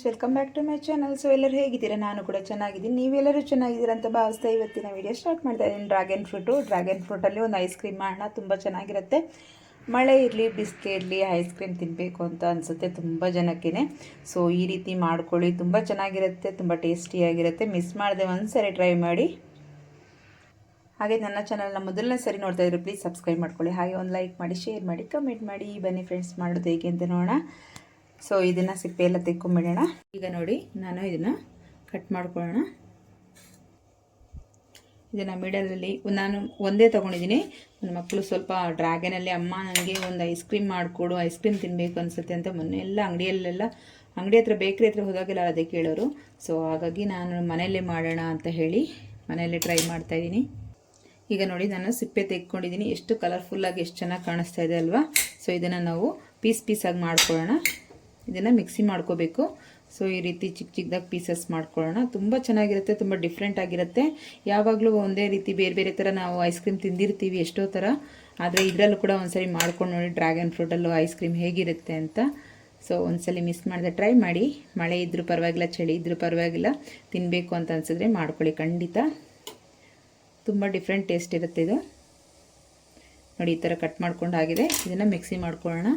Friends welcome back to my channel so ಎಲ್ಲರೂ ಹೇಗಿದ್ದೀರಾ? ನಾನು ಕೂಡ ಚೆನ್ನಾಗಿದ್ದೀನಿ. ನೀವೆಲ್ಲರೂ ಚೆನ್ನಾಗಿದ್ದೀರಾ ಅಂತ ಭಾವಿಸ್ತಾ ಇವತ್ತಿನ ವೀಡಿಯೋ ಸ್ಟಾರ್ಟ್ ಮಾಡ್ತಾ ಇದ್ದೀನಿ. ಡ್ರ್ಯಾಗನ್ ಫ್ರೂಟು ಡ್ರ್ಯಾಗನ್ ಫ್ರೂಟಲ್ಲಿ ಒಂದು ಐಸ್ ಕ್ರೀಮ್ ಮಾಡೋಣ ತುಂಬ ಚೆನ್ನಾಗಿರುತ್ತೆ. ಮಳೆ ಇರಲಿ ಬಿಸಿಲು ಇರಲಿ ಐಸ್ ಕ್ರೀಮ್ ತಿನ್ನಬೇಕು ಅಂತ ಅನಿಸುತ್ತೆ ತುಂಬ ಜನಕ್ಕೇ ಸೊ ಈ ರೀತಿ ಮಾಡ್ಕೊಳ್ಳಿ. ತುಂಬ ಚೆನ್ನಾಗಿರುತ್ತೆ, ತುಂಬ ಟೇಸ್ಟಿಯಾಗಿರುತ್ತೆ ಮಿಸ್ ಮಾಡಿದೆ ಒಂದು ಸರಿ ಟ್ರೈ ಮಾಡಿ. ಹಾಗೆ ನನ್ನ ಚಾನಲ್ನ ಮೊದಲನೇ ಸರಿ ನೋಡ್ತಾ ಇದ್ರೆ ಪ್ಲೀಸ್ ಸಬ್ಸ್ಕ್ರೈಬ್ ಮಾಡ್ಕೊಳ್ಳಿ. ಹಾಗೆ ಒಂದು ಲೈಕ್ ಮಾಡಿ ಶೇರ್ ಮಾಡಿ ಕಮೆಂಟ್ ಮಾಡಿ. ಬನ್ನಿ ಫ್ರೆಂಡ್ಸ್ ಮಾಡೋದು ಹೇಗೆ ಅಂತ ನೋಡೋಣ. ಸೊ ಇದನ್ನು ಸಿಪ್ಪೆ ಎಲ್ಲ ತೆಕ್ಕೊಂಬಿಡೋಣ. ಈಗ ನೋಡಿ, ನಾನು ಇದನ್ನು ಕಟ್ ಮಾಡ್ಕೊಳ್ಳೋಣ. ಇದನ್ನು ಮಿಡಲಲ್ಲಿ ನಾನು ಒಂದೇ ತೊಗೊಂಡಿದ್ದೀನಿ. ನನ್ನ ಮಕ್ಕಳು ಸ್ವಲ್ಪ ಡ್ರ್ಯಾಗನಲ್ಲಿ ಅಮ್ಮ ನನಗೆ ಒಂದು ಐಸ್ ಕ್ರೀಮ್ ಮಾಡಿಕೊಡು ಐಸ್ ಕ್ರೀಮ್ ತಿನ್ನಬೇಕು ಅನಿಸುತ್ತೆ ಅಂತ ಮೊನ್ನೆ ಎಲ್ಲ ಅಂಗಡಿಯಲ್ಲೆಲ್ಲ, ಅಂಗಡಿ ಹತ್ರ ಬೇಕ್ರಿ ಹತ್ರ ಹೋದಾಗೆಲ್ಲ ಅದೇ ಕೇಳೋರು. ಸೊ ಹಾಗಾಗಿ ನಾನು ಮನೆಯಲ್ಲೇ ಮಾಡೋಣ ಅಂತ ಹೇಳಿ ಮನೆಯಲ್ಲೇ ಟ್ರೈ ಮಾಡ್ತಾಯಿದ್ದೀನಿ ಈಗ ನೋಡಿ, ನಾನು ಸಿಪ್ಪೆ ತೆಗೆದುಕೊಂಡಿದ್ದೀನಿ ಎಷ್ಟು ಕಲರ್ಫುಲ್ಲಾಗಿ ಎಷ್ಟು ಚೆನ್ನಾಗಿ ಕಾಣಿಸ್ತಾ ಇದೆ ಅಲ್ವಾ? ಸೊ ಇದನ್ನು ನಾವು ಪೀಸ್ ಪೀಸಾಗಿ ಮಾಡ್ಕೊಳ್ಳೋಣ. ಇದನ್ನು ಮಿಕ್ಸಿ ಮಾಡ್ಕೋಬೇಕು. ಸೊ ಈ ರೀತಿ ಚಿಕ್ಕ ಚಿಕ್ಕದಾಗಿ ಪೀಸಸ್ ಮಾಡ್ಕೊಳ್ಳೋಣ. ತುಂಬ ಚೆನ್ನಾಗಿರುತ್ತೆ, ತುಂಬ ಡಿಫ್ರೆಂಟ್ ಆಗಿರುತ್ತೆ. ಯಾವಾಗಲೂ ಒಂದೇ ರೀತಿ ಬೇರೆ ಬೇರೆ ಥರ ನಾವು ಐಸ್ ಕ್ರೀಮ್ ತಿಂದಿರ್ತೀವಿ ಎಷ್ಟೋ ಥರ ಆದರೆ ಇದರಲ್ಲೂ ಕೂಡ ಒಂದ್ಸರಿ ಮಾಡ್ಕೊಂಡು ನೋಡಿ ಡ್ರ್ಯಾಗನ್ ಫ್ರೂಟಲ್ಲೂ ಐಸ್ ಕ್ರೀಮ್ ಹೇಗಿರುತ್ತೆ ಅಂತ. ಸೊ ಒಂದ್ಸಲಿ ಮಿಸ್ ಮಾಡಿದೆ ಟ್ರೈ ಮಾಡಿ. ಮಳೆ ಇದ್ದರೂ ಪರವಾಗಿಲ್ಲ, ಚಳಿ ಇದ್ದರೂ ಪರವಾಗಿಲ್ಲ. ತಿನ್ನಬೇಕು ಅಂತ ಅನ್ಸಿದ್ರೆ ಮಾಡ್ಕೊಳ್ಳಿ, ಖಂಡಿತ. ತುಂಬ ಡಿಫ್ರೆಂಟ್ ಟೇಸ್ಟ್ ಇರುತ್ತೆ ಇದು. ನೋಡಿ, ಈ ಥರ ಕಟ್ ಮಾಡ್ಕೊಂಡು ಆಗಿದೆ. ಇದನ್ನು ಮಿಕ್ಸಿ ಮಾಡ್ಕೊಳ್ಳೋಣ.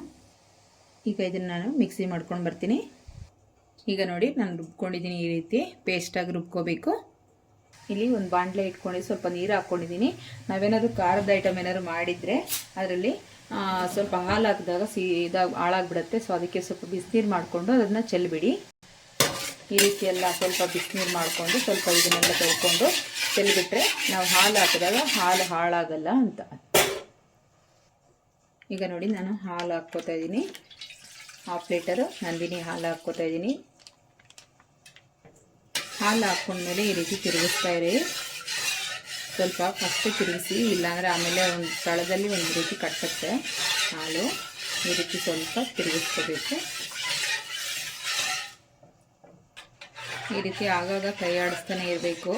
ಈಗ ಇದನ್ನು ನಾನು ಮಿಕ್ಸಿ ಮಾಡ್ಕೊಂಡು ಬರ್ತೀನಿ. ಈಗ ನೋಡಿ ನಾನು ರುಬ್ಕೊಂಡಿದ್ದೀನಿ ಈ ರೀತಿ ಪೇಸ್ಟಾಗಿ ರುಬ್ಕೋಬೇಕು. ಇಲ್ಲಿ ಒಂದು ಬಾಣಲೆ ಇಟ್ಕೊಂಡು ಸ್ವಲ್ಪ ನೀರು ಹಾಕ್ಕೊಂಡಿದ್ದೀನಿ ನಾವೇನಾದರೂ ಖಾರದ ಐಟಮ್ ಏನಾದ್ರು ಮಾಡಿದರೆ ಅದರಲ್ಲಿ ಸ್ವಲ್ಪ ಹಾಲು ಹಾಕಿದಾಗ ಸಿ, ಇದಾಗ, ಹಾಳಾಗ್ಬಿಡುತ್ತೆ. ಸೊ ಅದಕ್ಕೆ ಸ್ವಲ್ಪ ಬಿಸಿನೀರು ಮಾಡಿಕೊಂಡು ಅದನ್ನು ಚೆಲ್ಬಿಡಿ. ಈ ರೀತಿ ಎಲ್ಲ ಸ್ವಲ್ಪ ಬಿಸಿನೀರು ಮಾಡಿಕೊಂಡು ಸ್ವಲ್ಪ ಇದನ್ನೆಲ್ಲ ತೊಳ್ಕೊಂಡು ಚೆಲ್ಬಿಟ್ರೆ ನಾವು ಹಾಲು ಹಾಕಿದಾಗ ಹಾಲು ಹಾಳಾಗಲ್ಲ ಅಂತ. ಈಗ ನೋಡಿ ನಾನು ಹಾಲು ಹಾಕ್ಕೋತಾ ಇದ್ದೀನಿ. ಹಾಫ್ ಲೀಟರು ನಂದಿನಿ ಹಾಲು ಹಾಕ್ಕೋತಾ ಇದ್ದೀನಿ. ಹಾಲು ಹಾಕ್ಕೊಂಡ್ಮೇಲೆ ಈ ರೀತಿ ತಿರುಗಿಸ್ತಾ ಇರಿ. ಸ್ವಲ್ಪ ಫಸ್ಟ್ ತಿರುಗಿಸಿ, ಇಲ್ಲಾಂದರೆ ಆಮೇಲೆ ಒಂದು ಸ್ಥಳದಲ್ಲಿ ಒಂದು ರೀತಿ ಕಟ್ಟುತ್ತೆ ಹಾಲು ಈ ರೀತಿ ಸ್ವಲ್ಪ ತಿರುಗಿಸ್ಕೋಬೇಕು. ಈ ರೀತಿ ಆಗಾಗ ಕೈ ಆಡಿಸ್ತಾನೆ ಇರಬೇಕು.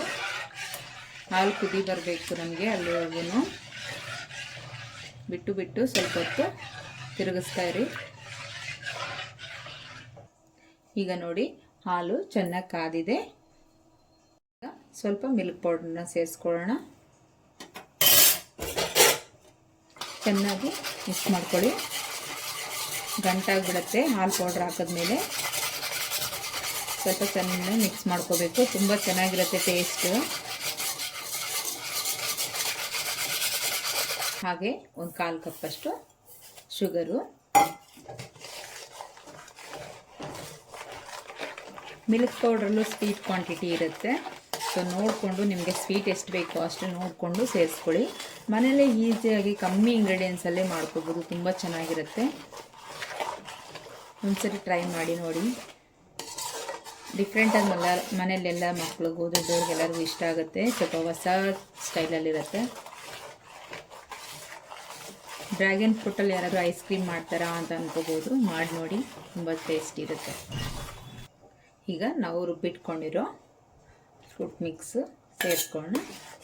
ಹಾಲು ಕುದಿ ಬರಬೇಕು ನಮಗೆ ಅಲ್ಲಿವರೆಗೂ. ಬಿಟ್ಟು ಬಿಟ್ಟು ಸ್ವಲ್ಪ ಹೊತ್ತು ತಿರುಗಿಸ್ತಾ ಇರಿ. ಈಗ ನೋಡಿ, ಹಾಲು ಚೆನ್ನಾಗಿ ಕಾದಿದೆ. ಸ್ವಲ್ಪ ಮಿಲ್ಕ್ ಪೌಡ್ರನ್ನ ಸೇರಿಸ್ಕೊಳ್ಳೋಣ. ಚೆನ್ನಾಗಿ ಮಿಕ್ಸ್ ಮಾಡ್ಕೊಳ್ಳಿ. ಗಂಟಾಗಿಬಿಡುತ್ತೆ ಹಾಲು ಪೌಡ್ರ್ ಹಾಕಿದ್ಮೇಲೆ. ಸ್ವಲ್ಪ ಚೆನ್ನಾಗಿ ಮಿಕ್ಸ್ ಮಾಡ್ಕೋಬೇಕು, ತುಂಬ ಚೆನ್ನಾಗಿರುತ್ತೆ ಟೇಸ್ಟು. ಹಾಗೆ ಒಂದು ಕಾಲು ಕಪ್ಪಷ್ಟು ಶುಗರು. ಮಿಲ್ಕ್ ಪೌಡ್ರಲ್ಲೂ ಸ್ವೀಟ್ ಕ್ವಾಂಟಿಟಿ ಇರುತ್ತೆ. ಸೊ ನೋಡಿಕೊಂಡು ನಿಮಗೆ ಸ್ವೀಟ್ ಎಷ್ಟು ಬೇಕೋ ಅಷ್ಟು ನೋಡಿಕೊಂಡು ಸೇರಿಸ್ಕೊಳ್ಳಿ. ಮನೆಯಲ್ಲೇ ಈಸಿಯಾಗಿ ಕಮ್ಮಿ ಇಂಗ್ರೀಡಿಯೆಂಟ್ಸಲ್ಲೇ ಮಾಡ್ಕೋಬೋದು. ತುಂಬ ಚೆನ್ನಾಗಿರುತ್ತೆ. ಒಂದ್ಸರಿ ಟ್ರೈ ಮಾಡಿ ನೋಡಿ. ಡಿಫ್ರೆಂಟಾಗಿ ಮಲ್ಲ ಮನೆಯಲ್ಲೆಲ್ಲ ಮಕ್ಳಿಗೂ ದೊಡ್ಡವ್ರಿಗೆಲ್ಲರಿಗೂ ಇಷ್ಟ ಆಗುತ್ತೆ. ಸ್ವಲ್ಪ ಹೊಸ ಸ್ಟೈಲಲ್ಲಿರುತ್ತೆ ಡ್ರ್ಯಾಗನ್ ಫ್ರೂಟಲ್ಲಿ ಯಾರಾದರೂ ಐಸ್ ಕ್ರೀಮ್ ಮಾಡ್ತಾರಾ ಅಂತ ಅನ್ಕೋಬೋದು. ಮಾಡಿ ನೋಡಿ. ತುಂಬ ಟೇಸ್ಟ್ ಇರುತ್ತೆ. ಈಗ ನಾವು ರುಬ್ಬಿಟ್ಕೊಂಡಿರೋ ಫ್ರೂಟ್ ಮಿಕ್ಸ್ ಸೇರಿಸ್ಕೊಳ್ಳೋಣ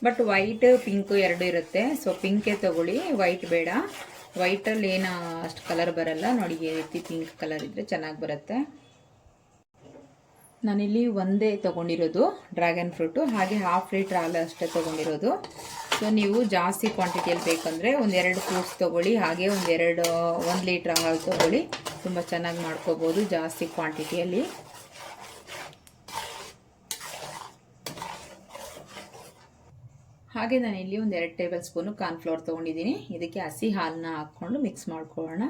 ಬಟ್ ವೈಟ್ ಪಿಂಕ್ ಎರಡು ಇರುತ್ತೆ. ಸೊ ಪಿಂಕೇ ತೊಗೊಳ್ಳಿ. ವೈಟ್ ಬೇಡ. ವೈಟಲ್ಲಿ ಏನು ಅಷ್ಟು ಕಲರ್ ಬರಲ್ಲ. ನೋಡಿ, ಈ ರೀತಿ ಪಿಂಕ್ ಕಲರ್ ಇದ್ದರೆ ಚೆನ್ನಾಗಿ ಬರುತ್ತೆ. ನಾನಿಲ್ಲಿ ಒಂದೇ ತೊಗೊಂಡಿರೋದು ಡ್ರ್ಯಾಗನ್ ಫ್ರೂಟು ಹಾಗೆ ಹಾಫ್ ಲೀಟ್ರ್ ಹಾಲು ಅಷ್ಟೇ ತೊಗೊಂಡಿರೋದು. ಸೊ ನೀವು ಜಾಸ್ತಿ ಕ್ವಾಂಟಿಟಿಯಲ್ಲಿ ಬೇಕಂದರೆ ಒಂದೆರಡು ಫ್ರೂಟ್ಸ್ ತೊಗೊಳ್ಳಿ. ಹಾಗೆ ಒಂದೆರಡು ಒಂದು ಲೀಟ್ರ್ ಹಾಲು ತೊಗೊಳ್ಳಿ. ತುಂಬ ಚೆನ್ನಾಗಿ ಮಾಡ್ಕೋಬೋದು ಜಾಸ್ತಿ ಕ್ವಾಂಟಿಟಿಯಲ್ಲಿ ಹಾಗೆ ನಾನು ಇಲ್ಲಿ ಒಂದು ಎರಡು ಟೇಬಲ್ ಸ್ಪೂನು ಕಾರ್ನ್ಫ್ಲೋರ್ ತೊಗೊಂಡಿದ್ದೀನಿ. ಇದಕ್ಕೆ ಹಸಿ ಹಾಲನ್ನ ಹಾಕ್ಕೊಂಡು ಮಿಕ್ಸ್ ಮಾಡ್ಕೊಳ್ಳೋಣ.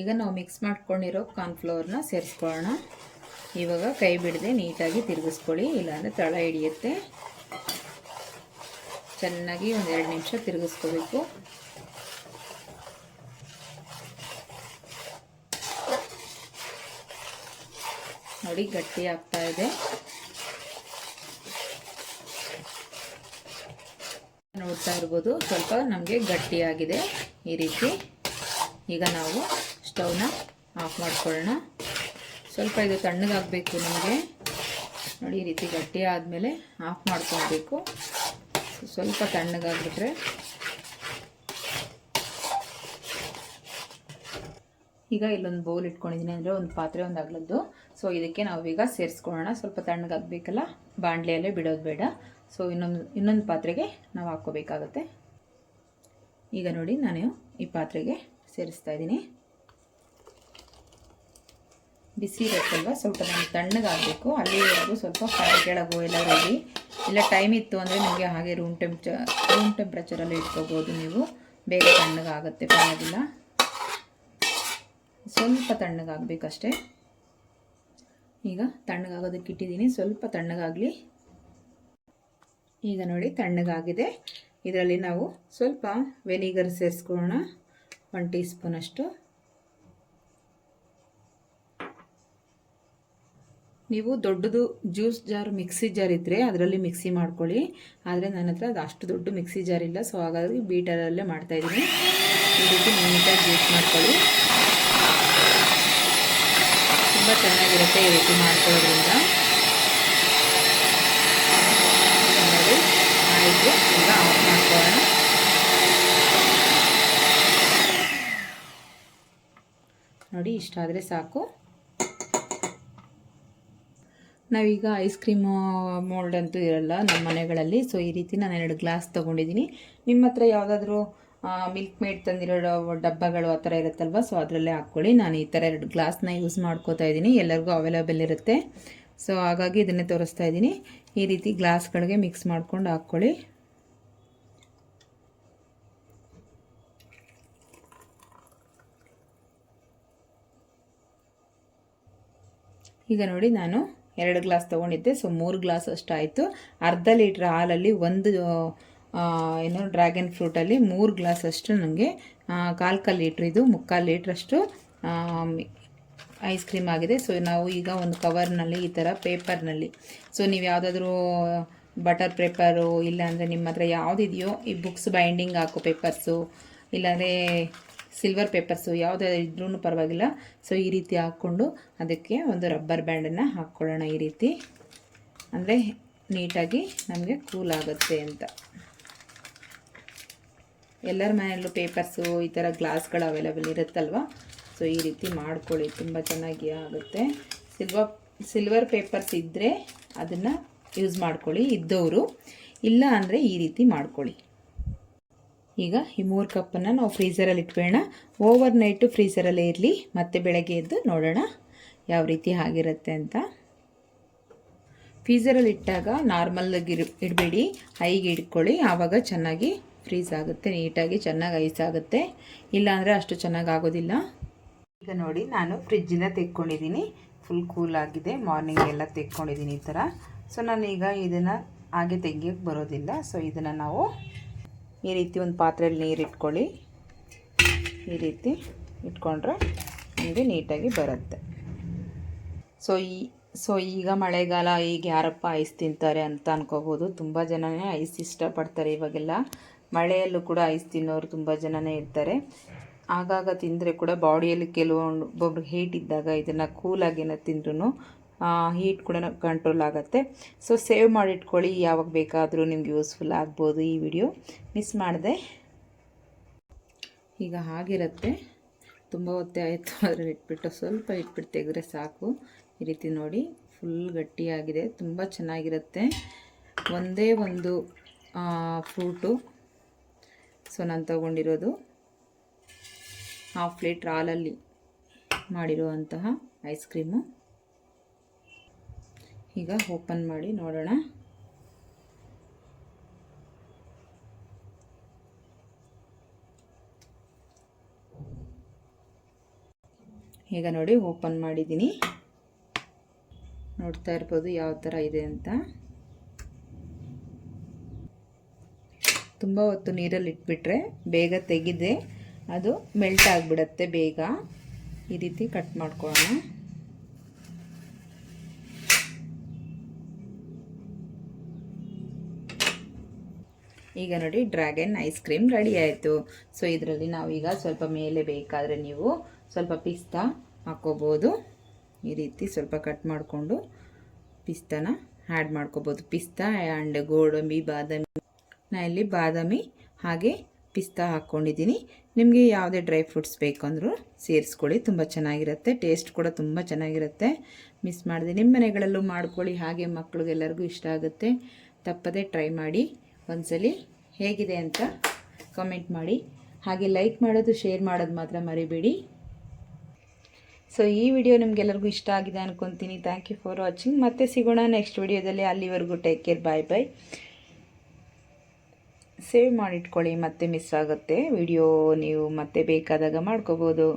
ಈಗ ನಾವು ಮಿಕ್ಸ್ ಮಾಡ್ಕೊಂಡಿರೋ ಕಾರ್ನ್ಫ್ಲೋರ್ನ ಸೇರಿಸ್ಕೊಳ್ಳೋಣ. ಇವಾಗ ಕೈ ಬಿಡದೆ ನೀಟಾಗಿ ತಿರುಗಿಸ್ಕೊಳ್ಳಿ, ಇಲ್ಲಾಂದರೆ ತಳ ಹಿಡಿಯುತ್ತೆ. ಚೆನ್ನಾಗಿ ಒಂದು ಎರಡು ನಿಮಿಷ ತಿರುಗಿಸ್ಕೋಬೇಕು. ನೋಡಿ, ಗಟ್ಟಿ ಆಗ್ತಾ ಇದೆ. ನೋಡ್ತಾ ಇರ್ಬೋದು, ಸ್ವಲ್ಪ ನಮಗೆ ಗಟ್ಟಿಯಾಗಿದೆ ಈ ರೀತಿ. ಈಗ ನಾವು ಸ್ಟವ್ನ ಆಫ್ ಮಾಡ್ಕೊಳ್ಳೋಣ. ಸ್ವಲ್ಪ ಇದು ತಣ್ಣಗಾಗಬೇಕು ನಮಗೆ. ನೋಡಿ, ಈ ರೀತಿ ಗಟ್ಟಿ ಆದಮೇಲೆ ಆಫ್ ಮಾಡ್ಕೊಳ್ಬೇಕು. ಸ್ವಲ್ಪ ತಣ್ಣಗಾಗ್ಬಿಟ್ರೆ ಈಗ ಇಲ್ಲೊಂದು ಬೌಲ್ ಇಟ್ಕೊಂಡಿದ್ದೀನಿ ಅಂದರೆ ಒಂದು ಪಾತ್ರೆ, ಒಂದು ಅಗ್ಲದ್ದು. ಸೊ ಇದಕ್ಕೆ ನಾವೀಗ ಸೇರಿಸ್ಕೊಳ್ಳೋಣ. ಸ್ವಲ್ಪ ತಣ್ಣಗಾಗಬೇಕಲ್ಲ? ಬಾಣಲೆಯಲ್ಲೇ ಬಿಡೋದು ಬೇಡ. ಸೊ ಇನ್ನೊಂದು ಇನ್ನೊಂದು ಪಾತ್ರೆಗೆ ನಾವು ಹಾಕ್ಕೋಬೇಕಾಗತ್ತೆ. ಈಗ ನೋಡಿ ನಾನು ಈ ಪಾತ್ರೆಗೆ ಸೇರಿಸ್ತಾ ಇದ್ದೀನಿ. ಬಿಸಿ ಇರುತ್ತಲ್ವ? ಸ್ವಲ್ಪ ನಮಗೆ ತಣ್ಣಗಾಗಬೇಕು. ಅಲ್ಲಿವರೆಗೂ ಸ್ವಲ್ಪ ಫ್ಯಾನ್ ಕೆಳಗು ಎಲ್ಲ ರೆಡಿ ಇಲ್ಲ ಟೈಮ್ ಇತ್ತು ಅಂದರೆ ನಿಮಗೆ ಹಾಗೆ ರೂಮ್ ಟೆಂಪ್ಚ ರೂಮ್ ಟೆಂಪ್ರೇಚರಲ್ಲಿ ಇಟ್ಕೋಬೋದು ನೀವು. ಬೇಗ ತಣ್ಣಗಾಗುತ್ತೆ, ಪರವಾಗಿಲ್ಲ. ಸ್ವಲ್ಪ ತಣ್ಣಗಾಗಬೇಕಷ್ಟೇ. ಈಗ ತಣ್ಣಗಾಗೋದಕ್ಕೆ ಇಟ್ಟಿದ್ದೀನಿ. ಸ್ವಲ್ಪ ತಣ್ಣಗಾಗಲಿ. ಈಗ ನೋಡಿ ತಣ್ಣಗಾಗಿದೆ. ಇದರಲ್ಲಿ ನಾವು ಸ್ವಲ್ಪ ವೆನಿಗರ್ ಸೇರಿಸ್ಕೊಳ್ಳೋಣ. ಒನ್ ಟೀ ಸ್ಪೂನಷ್ಟು ನೀವು ದೊಡ್ಡದು ಜ್ಯೂಸ್ ಜಾರ್ ಮಿಕ್ಸಿ ಜಾರ್ ಇದ್ದರೆ ಅದರಲ್ಲಿ ಮಿಕ್ಸಿ ಮಾಡ್ಕೊಳ್ಳಿ. ಆದರೆ ನನ್ನ ಹತ್ರ ಅದು ಅಷ್ಟು ದೊಡ್ಡ ಮಿಕ್ಸಿ ಜಾರ್ ಇಲ್ಲ ಸೊ ಹಾಗಾಗಿ ಬೀಟರಲ್ಲೇ ಮಾಡ್ತಾಯಿದ್ದೀನಿ ಈ ರೀತಿ ನೀಟಾಗಿ ಜ್ಯೂಸ್ ಮಾಡ್ಕೊಳ್ಳಿ. ತುಂಬ ಚೆನ್ನಾಗಿರುತ್ತೆ ಈ ರೀತಿ ಮಾಡ್ಕೊಳ್ಳೋದ್ರಿಂದ ನೋಡಿ ಆಯಿತು ಈಗ ಆಫ್ ಮಾಡ್ಕೊಳ್ಳೋಣ. ನೋಡಿ ಇಷ್ಟಾದರೆ ಸಾಕು. ನಾವೀಗ ಐಸ್ ಕ್ರೀಮ್ ಮೋಲ್ಡ್ ಅಂತೂ ಇರಲ್ಲ ನಮ್ಮ ಮನೆಗಳಲ್ಲಿ. ಸೊ ಈ ರೀತಿ ನಾನು ಎರಡು ಗ್ಲಾಸ್ ತೊಗೊಂಡಿದ್ದೀನಿ. ನಿಮ್ಮ ಹತ್ರ ಯಾವುದಾದ್ರೂ ಮಿಲ್ಕ್ ಮೇಡ್ ತಂದಿರೋ ಡಬ್ಬಗಳು ಆ ಥರ ಇರುತ್ತಲ್ವ? ಸೊ ಅದರಲ್ಲೇ ಹಾಕ್ಕೊಳ್ಳಿ. ನಾನು ಈ ಥರ ಎರಡು ಗ್ಲಾಸ್ನ ಯೂಸ್ ಮಾಡ್ಕೋತಾ ಇದ್ದೀನಿ. ಎಲ್ಲರಿಗೂ ಅವೈಲೇಬಲ್ ಇರುತ್ತೆ. ಸೊ ಹಾಗಾಗಿ ಇದನ್ನೇ ತೋರಿಸ್ತಾ ಇದ್ದೀನಿ. ಈ ರೀತಿ ಗ್ಲಾಸ್ಗಳಿಗೆ ಮಿಕ್ಸ್ ಮಾಡ್ಕೊಂಡು ಹಾಕ್ಕೊಳ್ಳಿ. ಈಗ ನೋಡಿ ನಾನು ಎರಡು ಗ್ಲಾಸ್ ತೊಗೊಂಡಿದ್ದೆ, ಸೊ ಮೂರು ಗ್ಲಾಸ್ ಅಷ್ಟು ಆಯಿತು ಅರ್ಧ ಲೀಟ್ರ್ ಹಾಲಲ್ಲಿ ಒಂದು ಏನು, ಡ್ರ್ಯಾಗನ್ ಫ್ರೂಟಲ್ಲಿ ಮೂರು ಗ್ಲಾಸ್ ಅಷ್ಟು ನನಗೆ ಕಾಲು ಕಾಲು ಲೀಟ್ರ್ ಇದು, ಮುಕ್ಕಾಲು ಲೀಟ್ರಷ್ಟು ಐಸ್ ಕ್ರೀಮ್ ಆಗಿದೆ. ಸೊ ನಾವು ಈಗ ಒಂದು ಕವರ್ನಲ್ಲಿ ಈ ಥರ ಪೇಪರ್ನಲ್ಲಿ ಸೊ ನೀವು ಯಾವುದಾದ್ರೂ ಬಟರ್ ಪೇಪರು ಇಲ್ಲಾಂದರೆ ನಿಮ್ಮ ಹತ್ರ ಯಾವುದಿದೆಯೋ ಈ ಬುಕ್ಸ್ ಬೈಂಡಿಂಗ್ ಹಾಕೋ ಪೇಪರ್ಸು ಇಲ್ಲಾಂದರೆ ಸಿಲ್ವರ್ ಪೇಪರ್ಸು ಯಾವುದೇ ಇದ್ರೂ ಪರವಾಗಿಲ್ಲ. ಸೊ ಈ ರೀತಿ ಹಾಕ್ಕೊಂಡು ಅದಕ್ಕೆ ಒಂದು ರಬ್ಬರ್ ಬ್ಯಾಂಡನ್ನು ಹಾಕ್ಕೊಳ್ಳೋಣ ಈ ರೀತಿ. ಅಂದರೆ ನೀಟಾಗಿ ನಮಗೆ ಕೂಲ್ ಆಗುತ್ತೆ ಅಂತ. ಎಲ್ಲರ ಮನೆಯಲ್ಲೂ ಪೇಪರ್ಸು ಈ ಥರ ಗ್ಲಾಸ್ಗಳು ಅವೈಲೇಬಲ್ ಇರುತ್ತಲ್ವ? ಸೊ ಈ ರೀತಿ ಮಾಡ್ಕೊಳ್ಳಿ, ತುಂಬ ಚೆನ್ನಾಗಿ ಆಗುತ್ತೆ. ಸಿಲ್ವರ್ ಸಿಲ್ವರ್ ಪೇಪರ್ಸ್ ಇದ್ದರೆ ಅದನ್ನು ಯೂಸ್ ಮಾಡ್ಕೊಳ್ಳಿ, ಇದ್ದವರು. ಇಲ್ಲ ಅಂದರೆ ಈ ರೀತಿ ಮಾಡ್ಕೊಳ್ಳಿ. ಈಗ ಈ ಮೂರು ಕಪ್ಪನ್ನು ನಾವು ಫ್ರೀಸರಲ್ಲಿ ಇಟ್ಕೊಳ್ಳೋಣ. ಓವರ್ ನೈಟು ಫ್ರೀಸರಲ್ಲೇ ಇರಲಿ, ಮತ್ತೆ ಬೆಳಗ್ಗೆ ಎದ್ದು ನೋಡೋಣ ಯಾವ ರೀತಿ ಆಗಿರುತ್ತೆ ಅಂತ. ಫ್ರೀಸರಲ್ಲಿ ಇಟ್ಟಾಗ ನಾರ್ಮಲ್ಲಾಗಿ ಇಡಬೇಡಿ. ಹೈಗೆ ಇಟ್ಕೊಳ್ಳಿ, ಆವಾಗ ಚೆನ್ನಾಗಿ ಫ್ರೀಸ್ ಆಗುತ್ತೆ ನೀಟಾಗಿ ಚೆನ್ನಾಗಿ ಐಸ್ ಆಗುತ್ತೆ. ಇಲ್ಲಾಂದರೆ ಅಷ್ಟು ಚೆನ್ನಾಗಿ ಆಗೋದಿಲ್ಲ. ಈಗ ನೋಡಿ ನಾನು ಫ್ರಿಜ್ಜಿಂದ ತೆಕ್ಕೊಂಡಿದ್ದೀನಿ. ಫುಲ್ ಕೂಲ್ ಆಗಿದೆ. ಮಾರ್ನಿಂಗ್ ಎಲ್ಲ ತೆಕ್ಕೊಂಡಿದ್ದೀನಿ ಈ ಥರ. ಸೊ ನಾನೀಗ ಇದನ್ನು ಹಾಗೆ ತೆಗಿಯೋಕ್ಕೆ ಬರೋದಿಲ್ಲ. ಸೊ ಇದನ್ನು ನಾವು ಈ ರೀತಿ ಒಂದು ಪಾತ್ರೆಯಲ್ಲಿ ನೀರು ಇಟ್ಕೊಳ್ಳಿ. ಈ ರೀತಿ ಇಟ್ಕೊಂಡ್ರೆ ನಮಗೆ ನೀಟಾಗಿ ಬರುತ್ತೆ. ಸೊ ಈ ಸೊ ಈಗ ಮಳೆಗಾಲ ಈಗ ಯಾರಪ್ಪ ಐಸ್ ತಿಂತಾರೆ ಅಂತ ಅನ್ಕೋಬೋದು. ತುಂಬ ಜನನೇ ಐಸ್ ಇಷ್ಟಪಡ್ತಾರೆ ಇವಾಗೆಲ್ಲ. ಮಳೆಯಲ್ಲೂ ಕೂಡ ಐಸ್ ತಿನ್ನೋರು ತುಂಬ ಜನನೇ ಇರ್ತಾರೆ. ಆಗಾಗ ತಿಂದರೆ ಕೂಡ ಬಾಡಿಯಲ್ಲಿ ಕೆಲವೊಂದು ಹೀಟ್ ಇದ್ದಾಗ ಇದನ್ನು ಕೂಲಾಗೇನೋ ತಿಂದ್ರೂ ಹೀಟ್ ಕೂಡ ಕಂಟ್ರೋಲ್ ಆಗುತ್ತೆ. ಸೊ ಸೇವ್ ಮಾಡಿಟ್ಕೊಳ್ಳಿ ಯಾವಾಗ ಬೇಕಾದರೂ ನಿಮ್ಗೆ ಯೂಸ್ಫುಲ್ ಆಗ್ಬೋದು ಈ ವಿಡಿಯೋ ಮಿಸ್ ಮಾಡಿದೆ. ಈಗ ಹಾಗಿರುತ್ತೆ. ತುಂಬ ಹೊತ್ತೆ ಆಯಿತು. ಇಟ್ಬಿಟ್ಟು ಸ್ವಲ್ಪ ಇಟ್ಬಿಟ್ಟು ತೆಗೆದ್ರೆ ಸಾಕು. ಈ ರೀತಿ ನೋಡಿ. ಫುಲ್ ಗಟ್ಟಿಯಾಗಿದೆ. ತುಂಬ ಚೆನ್ನಾಗಿರುತ್ತೆ. ಒಂದೇ ಒಂದು ಫ್ರೂಟು ಸೊ ನಾನು ತಗೊಂಡಿರೋದು. ಹಾಫ್ ಪ್ಲೇಟ್ ರಾಲಲ್ಲಿ ಮಾಡಿರುವಂತಹ ಐಸ್ ಕ್ರೀಮು ಈಗ ಓಪನ್ ಮಾಡಿ ನೋಡೋಣ. ಈಗ ನೋಡಿ ಓಪನ್ ಮಾಡಿದ್ದೀನಿ. ನೋಡ್ತಾ ಇರ್ಬೋದು ಯಾವ ಥರ ಇದೆ ಅಂತ. ತುಂಬ ಹೊತ್ತು ನೀರಲ್ಲಿ ಇಟ್ಬಿಟ್ರೆ ಬೇಗ ತೆಗೆದೆ ಅದು ಮೆಲ್ಟ್ ಆಗಿಬಿಡತ್ತೆ ಬೇಗ. ಈ ರೀತಿ ಕಟ್ ಮಾಡ್ಕೊಳ್ಳೋಣ. ಈಗ ನೋಡಿ ಡ್ರ್ಯಾಗನ್ ಐಸ್ ಕ್ರೀಮ್ ರೆಡಿ ಆಯಿತು. ಸೊ ಇದರಲ್ಲಿ ನಾವೀಗ ಸ್ವಲ್ಪ ಮೇಲೆ ಬೇಕಾದರೆ ನೀವು ಸ್ವಲ್ಪ ಪಿಸ್ತಾ ಹಾಕ್ಕೋಬೋದು. ಈ ರೀತಿ ಸ್ವಲ್ಪ ಕಟ್ ಮಾಡಿಕೊಂಡು ಪಿಸ್ತಾನ ಆ್ಯಡ್ ಮಾಡ್ಕೋಬೋದು. ಪಿಸ್ತಾ ಆ್ಯಂಡ್ ಗೋಡಂಬಿ, ಬಾದಾಮಿ. ನಾ ಇಲ್ಲಿ ಬಾದಾಮಿ ಹಾಗೆ ಪಿಸ್ತಾ ಹಾಕ್ಕೊಂಡಿದ್ದೀನಿ. ನಿಮಗೆ ಯಾವುದೇ ಡ್ರೈ ಫ್ರೂಟ್ಸ್ ಬೇಕಂದರೂ ಸೇರಿಸ್ಕೊಳ್ಳಿ. ತುಂಬ ಚೆನ್ನಾಗಿರುತ್ತೆ. ಟೇಸ್ಟ್ ಕೂಡ ತುಂಬ ಚೆನ್ನಾಗಿರುತ್ತೆ. ಮಿಸ್ ಮಾಡಿದೆ. ನಿಮ್ಮ ಮನೆಗಳಲ್ಲೂ ಮಾಡ್ಕೊಳ್ಳಿ. ಹಾಗೆ ಮಕ್ಳಿಗೆಲ್ಲರಿಗೂ ಇಷ್ಟ ಆಗುತ್ತೆ. ತಪ್ಪದೇ ಟ್ರೈ ಮಾಡಿ. ಒಂದ್ಸಲಿ ಹೇಗಿದೆ ಅಂತ ಕಮೆಂಟ್ ಮಾಡಿ. ಹಾಗೆ ಲೈಕ್ ಮಾಡೋದು, ಶೇರ್ ಮಾಡೋದು ಮಾತ್ರ ಮರಿಬೇಡಿ. ಸೊ, ಈ ವಿಡಿಯೋ ನಿಮಗೆಲ್ಲರಿಗೂ ಇಷ್ಟ ಆಗಿದೆ ಅನ್ಕೊತೀನಿ. ಥ್ಯಾಂಕ್ ಯು ಫಾರ್ ವಾಚಿಂಗ್ ಮತ್ತೆ ಸಿಗೋಣ ನೆಕ್ಸ್ಟ್ ವಿಡಿಯೋದಲ್ಲಿ. ಅಲ್ಲಿವರೆಗೂ take care bye bye save ಮಾಡಿಟ್ಕೊಳ್ಳಿ ಮತ್ತೆ ಮಿಸ್ ಆಗುತ್ತೆ. ವಿಡಿಯೋ ನೀವು ಮತ್ತೆ ಬೇಕಾದಾಗ ಮಾಡ್ಕೋಬೋದು.